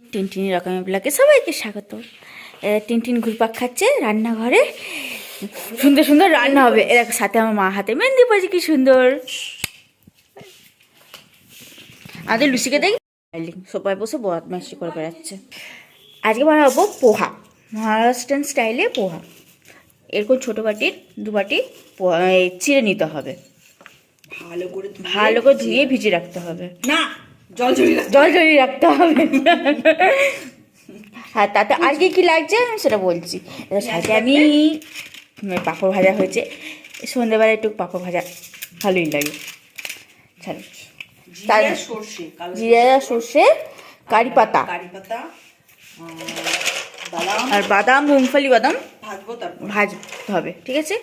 টিনটিনি রকমের ব্লগে সবাইকে স্বাগত। টিনটিন ঘুরপাক খাচ্ছে রান্নাঘরে। সুন্দর সুন্দর রান্না হবে। এর সাথে আমার মা হাতে মেহেন্দি পড়েছে কি সুন্দর। আমাদের লুচিকে দেখি। সবাই বসে বদমাইশি করে বেড়াচ্ছে। আজকে বানাবো পোহা। মহারাষ্ট্রান স্টাইলে পোহা। এরকম ছোটো বাটির দু বাটি পোহা চিড়ে নিতে হবে। ভালো করে ভালো করে ধুয়ে ভিজিয়ে রাখতে হবে। না! জল। জড়িয়ে রাখতে হবে। হ্যাঁ তাতে আজকে কি লাগছে আমি সেটা বলছি। সাথে আমি পাঁপড় ভাজা হয়েছে। সন্ধ্যেবেলা একটু পাঁপড় ভাজা ভালোই লাগে। ছাড়ো। তার- সর্ষে জিরা সর্ষে। কারি পাতা। আর বাদাম মুংফলি বাদাম ভাজবো ভাজতে হবে ঠিক আছে?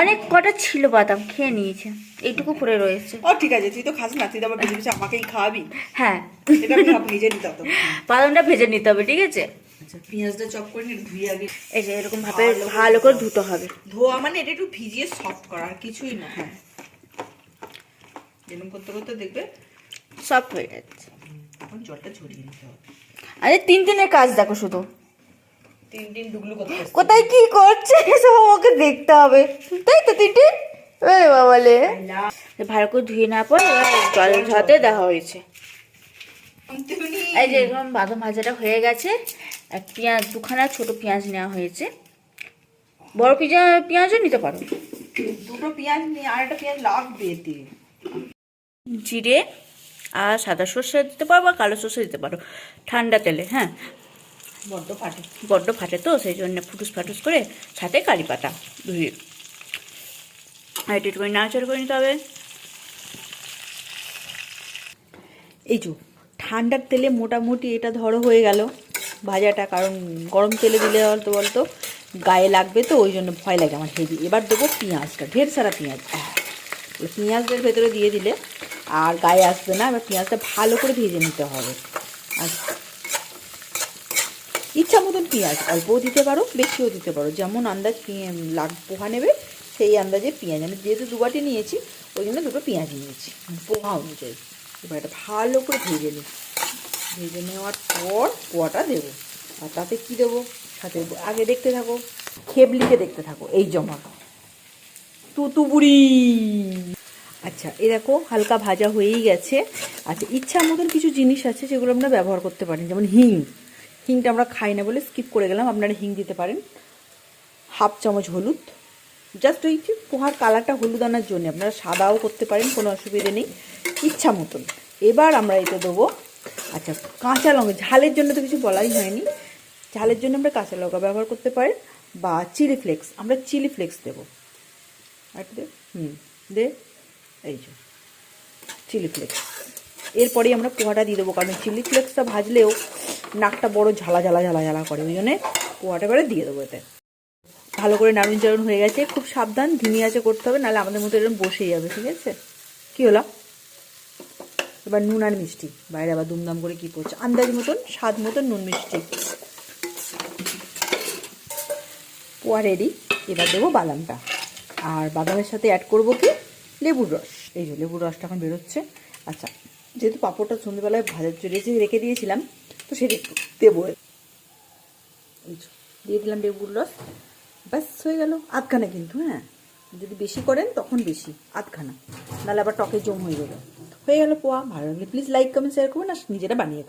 অনেক কটা ছিল বাদাম খেয়ে নিয়েছে। এইটুকু পড়ে রয়েছে। ও ঠিক আছে তুই তো খাস না তুই তো আবার বেশি বেশি আমাকেই খাওয়াবি। হ্যাঁ। এটা আমি ভাব নিজে নিতে হতো বাদামটা ভেজে নিতে হবে ঠিক আছে? আচ্ছা পেঁয়াজটা চপ করে নিয়ে ধুয়ে আগে এই যে এরকম ভাবে ভালো করে ধুতে হবে। ধোয়া মানে এটা একটু ভিজিয়ে সফট করা আর কিছুই না। হ্যাঁ। এরকম করতে করতে দেখবে সব হয়ে যাচ্ছে। এখন জলটা ঝরিয়ে নিতে হবে। আরে তিন দিনের কাজ দেখো শুধু। ডুগলু করতে। কোথায় কি করছে সব আমাকে দেখতে হবে। তাই তো তিনটে ওরে বাবালে ভালো করে ধুয়ে না পর জল ঝরাতে দেওয়া হয়েছে। এই যে এরকম বাদাম ভাজাটা হয়ে গেছে আর পেঁয়াজ দুখানা ছোট পেঁয়াজ নেওয়া হয়েছে। বড় পেঁয়াজ পেঁয়াজও নিতে পারো? দুটো পেঁয়াজ নিয়ে আর একটা পেঁয়াজ লাগবে এতে। জিরে আর সাদা সর্ষে দিতে পারো বা কালো সর্ষে দিতে পারো। ঠান্ডা তেলে হ্যাঁ। বড্ড ফাটে। বড্ড ফাটে তো সেই জন্য ফুটুস ফাটুস করে সাথে কারি পাতা ধুয়ে। আর একটু করে নাড়াচাড়া করে নিতে হবে। এই যে ঠান্ডার তেলে মোটামুটি এটা ধরো হয়ে গেল। ভাজাটা কারণ গরম তেলে দিলে বলতো বলতো গায়ে লাগবে তো ওই জন্য ভয় লাগে আমার হেভি। এবার দেবো পেঁয়াজটা ঢের সারা পেঁয়াজ। ওই পেঁয়াজটার ভেতরে দিয়ে দিলে আর গায়ে আসবে না। এবার পেঁয়াজটা ভালো করে ভেজে নিতে হবে। আর ইচ্ছা মতন পেঁয়াজ অল্পও দিতে পারো, বেশিও দিতে পারো। যেমন আন্দাজ লাগ পোহা নেবে, সেই আন্দাজে পেঁয়াজ। আমি যেহেতু দুবাটি নিয়েছি, ওই জন্য দুটো পেঁয়াজ নিয়েছি, পোহা অনুযায়ী। এবার এটা ভালো করে ভেজে নিই। ভেজে নেওয়ার পর পোয়াটা দেবো। আর তাতে কী দেবো? সাথে আগে দেখতে থাকো খেবলিকে দেখতে থাকো, এই জমা। তুতুবুড়ি আচ্ছা এ দেখো, হালকা ভাজা হয়েই গেছে। আচ্ছা ইচ্ছা মতন কিছু জিনিস আছে যেগুলো আমরা ব্যবহার করতে পারি, যেমন হিং। হিংটা আমরা খাই না বলে স্কিপ করে গেলাম, আপনারা হিং দিতে পারেন। হাফ চামচ হলুদ। জাস্ট ওই পোহার কালারটা হলুদ আনার জন্য, আপনারা সাদাও করতে পারেন, কোনো অসুবিধে নেই, ইচ্ছা মতন। এবার আমরা এতে দেবো আচ্ছা কাঁচা লঙ্কা, ঝালের জন্য তো কিছু বলাই হয়নি। ঝালের জন্য আমরা কাঁচা লঙ্কা ব্যবহার করতে পারেন, বা চিলি ফ্লেক্স আমরা চিলি ফ্লেক্স দেবো। দে, হুম, দে, এই যে চিলি ফ্লেক্স এরপরেই আমরা পোহাটা দিয়ে দেবো, কারণ চিলি ফ্লেক্সটা ভাজলেও নাকটা বড় ঝালা ঝালা ঝালা ঝালা করে, ওই জন্যে পোহাটা করে দিয়ে দেবো এতে। ভালো করে নাড়ুন চাড়ুন হয়ে গেছে, খুব সাবধান, ধিমি আছে করতে হবে, নাহলে আমাদের মতো এরকম বসেই যাবে, ঠিক আছে? কি হলো? এবার নুন আর মিষ্টি, বাইরে আবার দুমদাম করে কি করছে? আন্দাজ মতন, স্বাদ মতন নুন মিষ্টি। পোয়া রেডি এবার দেবো বাদামটা। আর বাদামের সাথে অ্যাড করব কি? লেবুর রস। এই যে লেবুর রসটা এখন বেরোচ্ছে। আচ্ছা যেহেতু পাঁপড়টা সন্ধ্যেবেলায় ভাজা রেখে রেখে দিয়েছিলাম তো সেটা একটু দেবো দিয়ে দিলাম লেবুর রস। ব্যাস, হয়ে গেল। আধখানা কিন্তু হ্যাঁ? যদি বেশি করেন, তখন বেশি। আধখানা। নাহলে আবার টকে জম হয়ে গেল হয়ে গেল পোয়া। ভালো লাগলে প্লিজ লাইক কমেন্ট শেয়ার করবেন আর নিজেরা বানিয়ে